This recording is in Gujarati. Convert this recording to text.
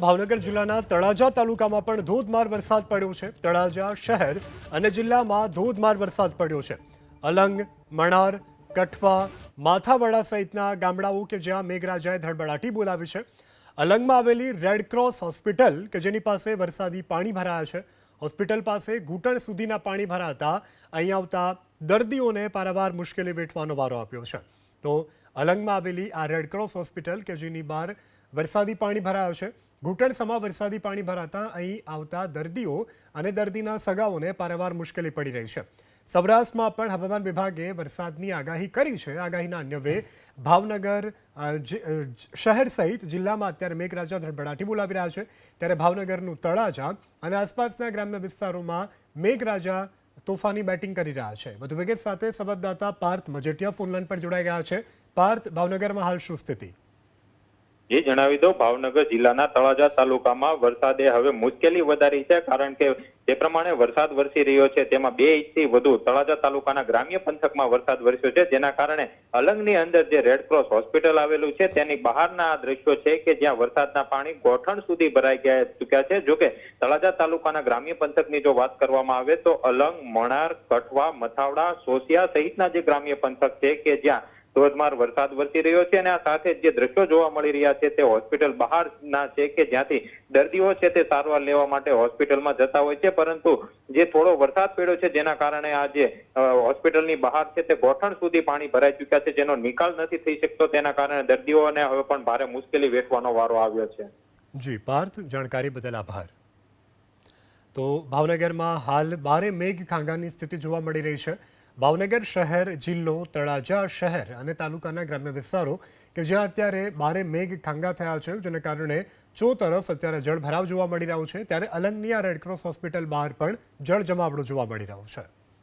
ભાવનગર જિલ્લાના તળાજા તાલુકામાં પણ ધોધમાર વરસાદ પડ્યો છે. તળાજા શહેર અને જિલ્લામાં ધોધમાર વરસાદ પડ્યો છે. અલંગ, મણાર, કઠવા, માથાવાડા સહિતના ગામડાઓ કે જ્યાં મેઘરાજાએ ધડબડાટી બોલાવી છે. અલંગમાં આવેલી રેડ ક્રોસ હોસ્પિટલ કે જેની પાસે વરસાદી પાણી ભરાયા છે. હોસ્પિટલ પાસે ઘૂંટણ સુધીના પાણી ભરાતા, અહીં આવતા દર્દીઓને પારાવાર મુશ્કેલી વેઠવાનો વારો આપ્યો છે. તો અલંગમાં આવેલી આ રેડ ક્રોસ હોસ્પિટલ કે જેની બહાર વરસાદી પાણી ભરાયો છે. ઘૂંટણસમાં વરસાદી પાણી ભરાતા અહીં આવતા દર્દીઓ અને દર્દીના સગાઓને પારાવાર મુશ્કેલી પડી રહી છે. સૌરાષ્ટ્રમાં પણ હવામાન વિભાગે વરસાદની આગાહી કરી છે. આગાહીના અન્યવે ભાવનગર શહેર સહિત જિલ્લામાં અત્યારે મેઘરાજા ધડબડાટી બોલાવી રહ્યા છે. ત્યારે ભાવનગરનું તળાજા અને આસપાસના ગ્રામ્ય વિસ્તારોમાં મેઘરાજા તોફાની બેટિંગ કરી રહ્યા છે. વધુ વિગત સાથે સંવાદદાતા પાર્થ મજેટિયા ફોનલાઈન પર જોડાઈ ગયા છે. પાર્થ, ભાવનગરમાં હાલ શું સ્થિતિ? જે જણાવી દો, ભાવનગર જિલ્લાના તળાજા તાલુકામાં વરસાદે હવે મુશ્કેલી વધારી છે, કારણ કે જે પ્રમાણે વરસાદ વરસી રહ્યો છે, તેમાં બે ઇંચથી વધુ તળાજા તાલુકાના ગ્રામ્ય પંથકમાં વરસાદ વરસ્યો છે, જેના કારણે અલંગની અંદર જે રેડક્રોસ હોસ્પિટલ આવેલું છે, તેની બહારના આ દ્રશ્યો છે કે જ્યાં વરસાદના પાણી ગોઠણ સુધી ભરાઈ ગયા ચૂક્યા છે. જોકે તળાજા તાલુકાના ગ્રામ્ય પંથકની જો વાત કરવામાં આવે તો અલંગ, મણાર, કઠવા, મથાવડા, સોસિયા સહિતના જે ગ્રામ્ય પંથક છે કે જ્યાં ધોધમાર વરસાદ વરસી રહ્યો છે અને આ સાથે જે દ્રશ્યો જોવા મળી રહ્યા છે તે હોસ્પિટલ બહારના છે કે જ્યાંથી દર્દીઓ છે તે સારવાર લેવા માટે હોસ્પિટલમાં જતા હોય છે, પરંતુ જે થોડો વરસાદ પડ્યો છે જેના કારણે આ જે હોસ્પિટલની બહાર છે તે ગોઠણ સુધી પાણી ભરાઈ ચુક્યા છે, જેનો નિકાલ નથી થઈ શકતો, તેના કારણે દર્દીઓને હવે પણ ભારે મુશ્કેલી વેઠવાનો વારો આવ્યો છે. જી, પાર્થ, જાણકારી બદલ આભાર. તો ભાવનગરમાં હાલ બારે મેઘ ખાંગાની સ્થિતિ જોવા મળી રહી છે. ભાવનગર શહેર, જિલ્લો, તળાજા શહેર અને તાલુકાના ગ્રામ્ય વિસ્તારો કે જ્યાં અત્યારે બારે મેઘ ખાંગા થયા છે, જેને કારણે ચો તરફ અત્યારે જળભરાવ જોવા મળી રહ્યો છે. ત્યારે અલંગનિયા રેડક્રોસ હોસ્પિટલ બહાર પણ જળ જમાવડો જોવા મળી રહ્યો છે.